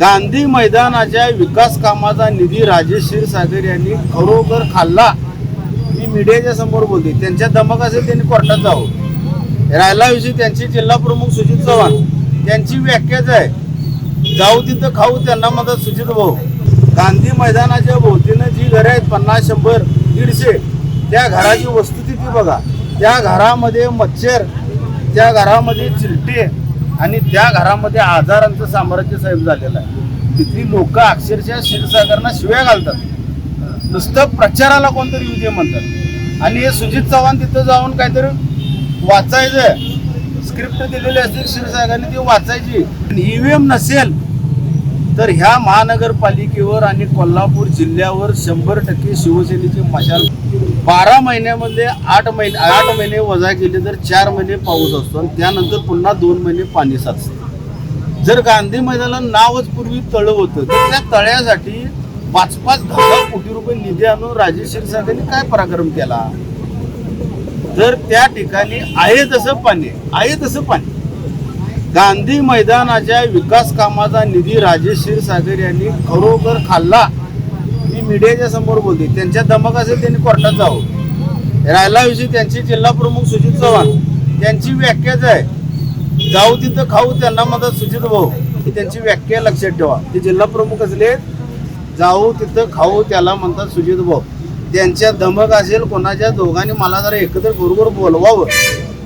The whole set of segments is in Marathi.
गांधी मैदानाच्या विकास कामाचा निधी राजेश क्षीरसागर यांनी खरोखर खाल्ला. मी मीडियाच्या समोर बोलते त्यांच्या दमक असेल त्यांनी कोर्टात जावं. राहिला विषयी त्यांचे जिल्हा प्रमुख सुजित चव्हाण त्यांची व्याख्याच आहे. जाऊ तिथं खाऊ त्यांना मदत सुजित भाऊ. गांधी मैदानाच्या भोवतीनं जी घरं आहेत पन्नास शंभर दीडशे त्या घराची वस्तुस्थिती बघा. त्या घरामध्ये मच्छर त्या घरामध्ये चिलटे आणि त्या घरामध्ये आजारांचं साम्राज्य साहेब झालेलं आहे. तिथली लोक अक्षरशः क्षीरसागरना शिव्या घालतात. नुसतं प्रचाराला कोणतरी येऊ दे म्हणतात. आणि हे सुजित चव्हाण तिथं जाऊन काहीतरी वाचायचं स्क्रिप्ट दिलेली असते क्षीरसागरने ती वाचायची. ईव्हीएम नसेल तर ह्या महानगरपालिकेवर आणि कोल्हापूर जिल्ह्यावर शंभर टक्के शिवसेनेची मशाल. बारा महिन्यामध्ये आठ महिने आठ महिने वजा केले तर चार महिने पाऊस असतो आणि त्यानंतर पुन्हा दोन महिने पाणी साचतं. जर गांधी मैदानाला नावच पूर्वी तळ होतं तर त्या तळ्यासाठी पाच पाच दहा कोटी रुपये निधी आणून राजेश क्षीरसागरने काय पराक्रम केला? तर त्या ठिकाणी आहे तसं पाणी आहे तसं पाणी. गांधी मैदानाच्या विकास कामाचा निधी राजेश क्षीरसागर यांनी खरोखर खाल्ला. मी मीडियाच्या समोर बोलते त्यांच्या दमक असेल त्यांनी कोर्टात जावं. राहिला विषयी त्यांचे जिल्हा प्रमुख सुजित चव्हाण त्यांची व्याख्याच आहे. जाऊ तिथं खाऊ त्यांना मदत सुजित भाऊ. ही त्यांची व्याख्या लक्षात ठेवा. ते जिल्हा प्रमुख असले जाऊ तिथं खाऊ त्याला म्हणतात सुजित भाऊ. त्यांच्या दमक असेल कोणाच्या दोघांनी मला जरा एकत्र बरोबर बोलवावं.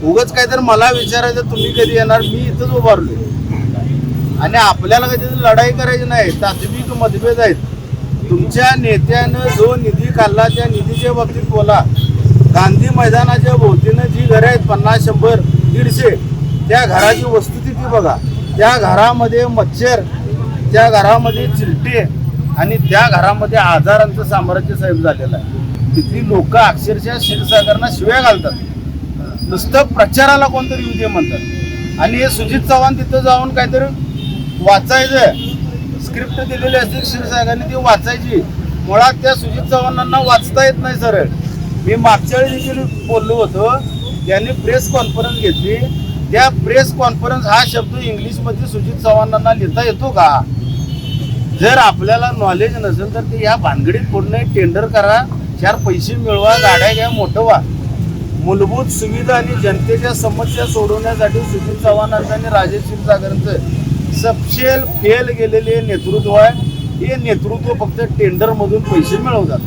उगच काय तर मला विचारायचं तुम्ही कधी येणार? मी इथंच उभारलो आणि आपल्याला कधी लढाई करायची नाही. तात्विक मतभेद आहेत. तुमच्या नेत्यानं जो निधी काढला त्या निधीच्या बाबतीत बोला. गांधी मैदानाच्या भोवतीनं जी घरं आहेत पन्नास शंभर दीडशे त्या घराची वस्तुस्थिती बघा. त्या घरामध्ये मच्छर त्या घरामध्ये चिलटे आणि त्या घरामध्ये आजारांचं साम्राज्य साहेब झालेलं आहे. तिथली लोक अक्षरशः क्षीरसागरना शिव्या घालतात. नुसतं प्रचाराला कोणतरी येऊ दे म्हणतात. आणि हे सुजित चव्हाण तिथं जाऊन काहीतरी वाचायचं स्क्रिप्ट दिलेली असते क्षीरसागरने ती वाचायची. मुळात त्या सुजित चव्हाणांना वाचता येत नाही सरळ मी मागच्या वेळी देखील बोललो होतो त्यांनी प्रेस कॉन्फरन्स घेतली. त्या प्रेस कॉन्फरन्स हा शब्द इंग्लिशमध्ये सुजित चव्हाणांना लिहिता येतो का? जर आपल्याला नॉलेज नसेल तर ते या भानगडीत पूर्ण टेंडर करा. चार पैसे मिळवा गाड्या घ्या मोठं व्हा. मूलभूत सुविधा आणि जनतेच्या समस्या सोडवण्यासाठी सुनील चव्हाणांचं आणि राजेश क्षीरसागरांचं सपशेल फेल गेलेले नेतृत्व आहे. हे नेतृत्व फक्त टेंडरमधून पैसे मिळवतात.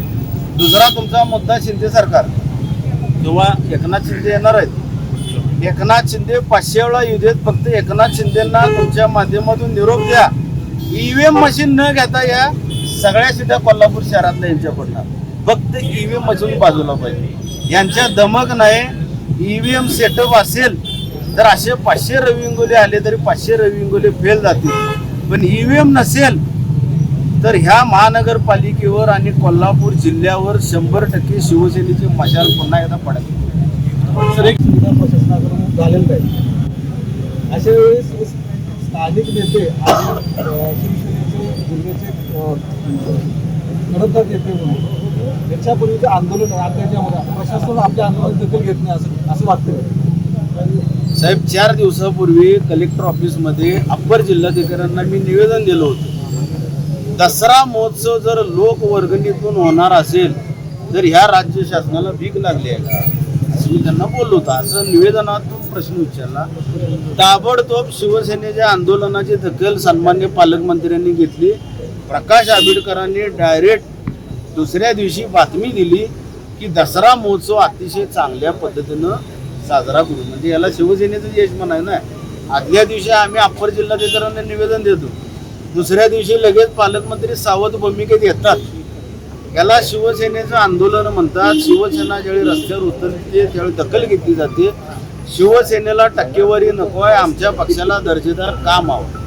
दुसरा तुमचा मुद्दा शिंदे सरकार. किंवा एकनाथ शिंदे येणार आहेत. एकनाथ शिंदे पाचशे वेळा येऊ देत फक्त एकनाथ शिंदेना तुमच्या माध्यमातून निरोप द्या. ईव्हीएम मशीन न घेता या सगळ्या सीटा कोल्हापूर शहरातल्या यांच्या पडणार फक्त ईव्हीएम मशीन बाजूला पाहिजे. यांच्या दमक नाही ईव्हीएम सेटअप असेल तर असे पाचशे रविंगोले आले तरी पाचशे रविंगोले फेल जातील. पण ईव्हीएम नसेल तर ह्या महानगरपालिकेवर आणि कोल्हापूर जिल्ह्यावर शंभर टक्के शिवसेनेची मशाल पुन्हा एकदा पडत तर एक सुविधा प्रशासनाकडून झालेलं अशा वेळेस स्थानिक नेते शिवसेनेचे म्हणून याच्यापूर्वीचे आंदोलन आहे. आता याच्यामध्ये प्रशासन आपल्या आंदोलन दखल घेत नाही असं असं वाटतं साहेब चार दिवसापूर्वी कलेक्टर ऑफिसमध्ये अप्पर जिल्हाधिकाऱ्यांना मी निवेदन दिलं होतं. दसरा महोत्सव जर लोक वर्गणीतून होणार असेल तर ह्या राज्य शासनाला भीक लागली आहे का? असं मी त्यांना बोललो होतो. असं निवेदनातून प्रश्न विचारला. ताबडतोब शिवसेनेच्या आंदोलनाची दखल सन्मान्य पालकमंत्र्यांनी घेतली. प्रकाश आंबेडकरांनी डायरेक्ट दुसऱ्या दिवशी बातमी दिली की दसरा महोत्सव अतिशय चांगल्या पद्धतीनं साजरा करू. म्हणजे याला शिवसेनेचं यश म्हणाय ना. आदल्या दिवशी आम्ही अप्पर जिल्हाधिकाऱ्यांना निवेदन देतो. दुसऱ्या दिवशी लगेच पालकमंत्री सावध भूमिकेत येतात. याला शिवसेनेचं आंदोलन म्हणतात. शिवसेना ज्यावेळी रस्त्यावर उतरते त्यावेळी दखल घेतली जाते. शिवसेनेला टक्केवारी नको आहे. आमच्या पक्षाला दर्जेदार काम हवं.